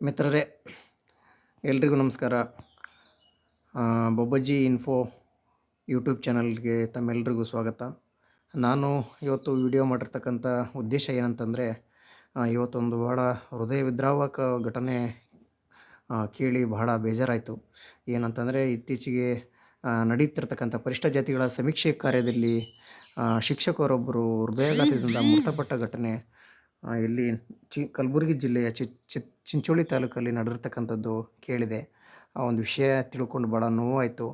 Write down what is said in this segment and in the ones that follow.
ಮಿತ್ರರೇ, ಎಲ್ರಿಗೂ ನಮಸ್ಕಾರ. ಬೊಬ್ಬಜ್ಜಿ ಇನ್ಫೋ ಯೂಟ್ಯೂಬ್ ಚಾನಲ್ಗೆ ತಮ್ಮೆಲ್ರಿಗೂ ಸ್ವಾಗತ. ನಾನು ಇವತ್ತು ವಿಡಿಯೋ ಮಾಡಿರ್ತಕ್ಕಂಥ ಉದ್ದೇಶ ಏನಂತಂದರೆ ಇವತ್ತೊಂದು ಭಾಳ ಹೃದಯ ವಿದ್ರಾವಕ ಘಟನೆ ಕೇಳಿ ಬಹಳ ಬೇಜಾರಾಯಿತು. ಏನಂತಂದರೆ, ಇತ್ತೀಚೆಗೆ ನಡೀತಿರ್ತಕ್ಕಂಥ ಪರಿಷ್ಠ ಜಾತಿಗಳ ಸಮೀಕ್ಷೆ ಕಾರ್ಯದಲ್ಲಿ ಶಿಕ್ಷಕರೊಬ್ಬರು ಹೃದಯಾಘಾತದಿಂದ ಮೃತಪಟ್ಟ ಘಟನೆ ಇಲ್ಲಿ ಚಿ, ಕಲಬುರಗಿ ಜಿಲ್ಲೆಯ ಚಿ ಚಿ, ಚಿಂಚೋಳಿ ತಾಲೂಕಲ್ಲಿ ನಡೆದಿರ್ತಕ್ಕಂಥದ್ದು ಕೇಳಿದೆ. ಆ, ಒಂದು ವಿಷಯ ತಿಳ್ಕೊಂಡು ಭಾಳ ನೋವಾಯಿತು.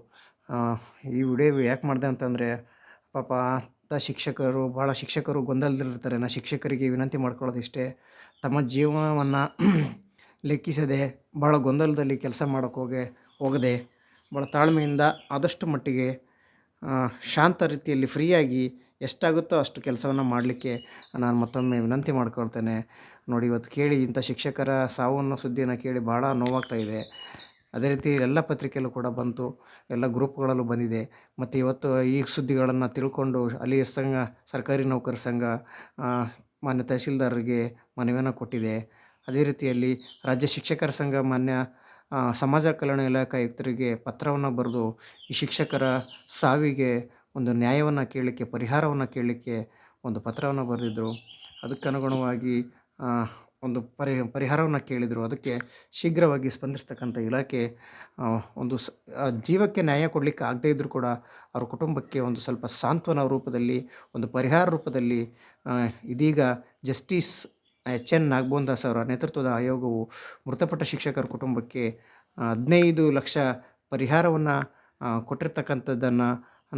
ಈ ವಿಡಿಯೋ ಯಾಕೆ ಮಾಡಿದೆ ಅಂತಂದರೆ, ಪಾಪ ಅಂತ ಶಿಕ್ಷಕರು ಭಾಳ ಶಿಕ್ಷಕರು ಗೊಂದಲದಲ್ಲಿರ್ತಾರೆ. ನಾ ಶಿಕ್ಷಕರಿಗೆ ವಿನಂತಿ ಮಾಡ್ಕೊಳ್ಳೋದಿಷ್ಟೇ. ತಮ್ಮ ಜೀವನವನ್ನು ಲೆಕ್ಕಿಸದೆ ಭಾಳ ಗೊಂದಲದಲ್ಲಿ ಕೆಲಸ ಮಾಡೋಕ್ಕೆ ಹೋಗೆ, ಹೋಗದೆ ಭಾಳ ತಾಳ್ಮೆಯಿಂದ ಆದಷ್ಟು ಮಟ್ಟಿಗೆ ಶಾಂತ ರೀತಿಯಲ್ಲಿ ಫ್ರೀಯಾಗಿ ಎಷ್ಟಾಗುತ್ತೋ ಅಷ್ಟು ಕೆಲಸವನ್ನು ಮಾಡಲಿಕ್ಕೆ ನಾನು ಮತ್ತೊಮ್ಮೆ ವಿನಂತಿ ಮಾಡ್ಕೊಳ್ತೇನೆ. ನೋಡಿ, ಇವತ್ತು ಕೇಳಿ ಇಂಥ ಶಿಕ್ಷಕರ ಸಾವನ್ನು ಸುದ್ದಿಯನ್ನು ಕೇಳಿ ಭಾಳ ನೋವಾಗ್ತಾ ಇದೆ. ಅದೇ ರೀತಿ ಎಲ್ಲ ಪತ್ರಿಕೆಯಲ್ಲೂ ಕೂಡ ಬಂತು, ಎಲ್ಲ ಗ್ರೂಪ್ಗಳಲ್ಲೂ ಬಂದಿದೆ. ಮತ್ತು ಇವತ್ತು ಈ ಸುದ್ದಿಗಳನ್ನು ತಿಳ್ಕೊಂಡು ಅಲ್ಲಿ ಸಂಘ, ಸರ್ಕಾರಿ ನೌಕರ ಸಂಘ ಮಾನ್ಯ ತಹಸೀಲ್ದಾರರಿಗೆ ಮನವಿಯನ್ನು ಕೊಟ್ಟಿದೆ. ಅದೇ ರೀತಿಯಲ್ಲಿ ರಾಜ್ಯ ಶಿಕ್ಷಕರ ಸಂಘ, ಮಾನ್ಯ ಸಮಾಜ ಕಲ್ಯಾಣ ಇಲಾಖೆ ಆಯುಕ್ತರಿಗೆ ಪತ್ರವನ್ನು ಬರೆದು ಈ ಶಿಕ್ಷಕರ ಸಾವಿಗೆ ಒಂದು ನ್ಯಾಯವನ್ನು ಕೇಳಲಿಕ್ಕೆ, ಪರಿಹಾರವನ್ನು ಕೇಳಲಿಕ್ಕೆ ಒಂದು ಪತ್ರವನ್ನು ಬರೆದಿದ್ದರು ಅದಕ್ಕನುಗುಣವಾಗಿ ಒಂದು ಪರಿ, ಪರಿಹಾರವನ್ನು ಕೇಳಿದರು. ಅದಕ್ಕೆ ಶೀಘ್ರವಾಗಿ ಸ್ಪಂದಿಸ್ತಕ್ಕಂಥ ಇಲಾಖೆ ಒಂದು ಸ ಜೀವಕ್ಕೆ ನ್ಯಾಯ ಕೊಡಲಿಕ್ಕೆ ಆಗದೇ ಇದ್ದರೂ ಕೂಡ ಅವ್ರ ಕುಟುಂಬಕ್ಕೆ ಒಂದು ಸ್ವಲ್ಪ ಸಾಂತ್ವನ ರೂಪದಲ್ಲಿ, ಒಂದು ಪರಿಹಾರ ರೂಪದಲ್ಲಿ ಇದೀಗ justice H N Nagamohan Das ಅವರ ನೇತೃತ್ವದ ಆಯೋಗವು ಮೃತಪಟ್ಟ ಶಿಕ್ಷಕರ ಕುಟುಂಬಕ್ಕೆ ಹದಿನೈದು ಲಕ್ಷ ಪರಿಹಾರವನ್ನು ಕೊಟ್ಟಿರ್ತಕ್ಕಂಥದ್ದನ್ನು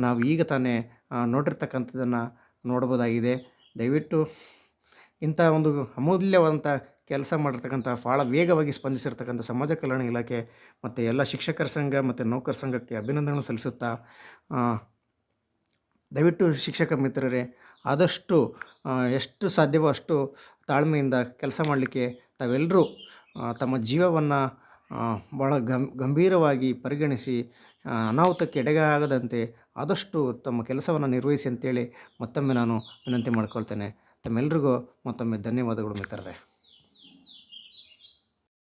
ನಾವು ಈಗ ತಾನೇ ನೋಡಿರ್ತಕ್ಕಂಥದ್ದನ್ನು ನೋಡ್ಬೋದಾಗಿದೆ ದಯವಿಟ್ಟು ಇಂಥ ಒಂದು ಅಮೂಲ್ಯವಾದಂಥ ಕೆಲಸ ಮಾಡಿರ್ತಕ್ಕಂಥ ಭಾಳ ವೇಗವಾಗಿ ಸ್ಪಂದಿಸಿರ್ತಕ್ಕಂಥ ಸಮಾಜ ಕಲ್ಯಾಣ ಇಲಾಖೆ ಮತ್ತು ಎಲ್ಲ ಶಿಕ್ಷಕರ ಸಂಘ ಮತ್ತು ನೌಕರ ಸಂಘಕ್ಕೆ ಅಭಿನಂದನೆ ಸಲ್ಲಿಸುತ್ತಾ ದಯವಿಟ್ಟು ಶಿಕ್ಷಕ ಮಿತ್ರರೇ, ಆದಷ್ಟು ಎಷ್ಟು ಸಾಧ್ಯವೋ ಅಷ್ಟು ತಾಳ್ಮೆಯಿಂದ ಕೆಲಸ ಮಾಡಲಿಕ್ಕೆ ತಾವೆಲ್ಲರೂ ತಮ್ಮ ಜೀವವನ್ನು ಭಾಳ ಗಂ, ಗಂಭೀರವಾಗಿ ಪರಿಗಣಿಸಿ ಅನಾಹುತಕ್ಕೆ ಎಡೆಗಾಗದಂತೆ ಆದಷ್ಟು ತಮ್ಮ ಕೆಲಸವನ್ನು ನಿರ್ವಹಿಸಿ ಅಂತೇಳಿ ಮತ್ತೊಮ್ಮೆ ನಾನು ವಿನಂತಿ ಮಾಡ್ಕೊಳ್ತೇನೆ. ತಮ್ಮೆಲ್ರಿಗೂ ಮತ್ತೊಮ್ಮೆ ಧನ್ಯವಾದಗಳು ಮಿತ್ರರೇ.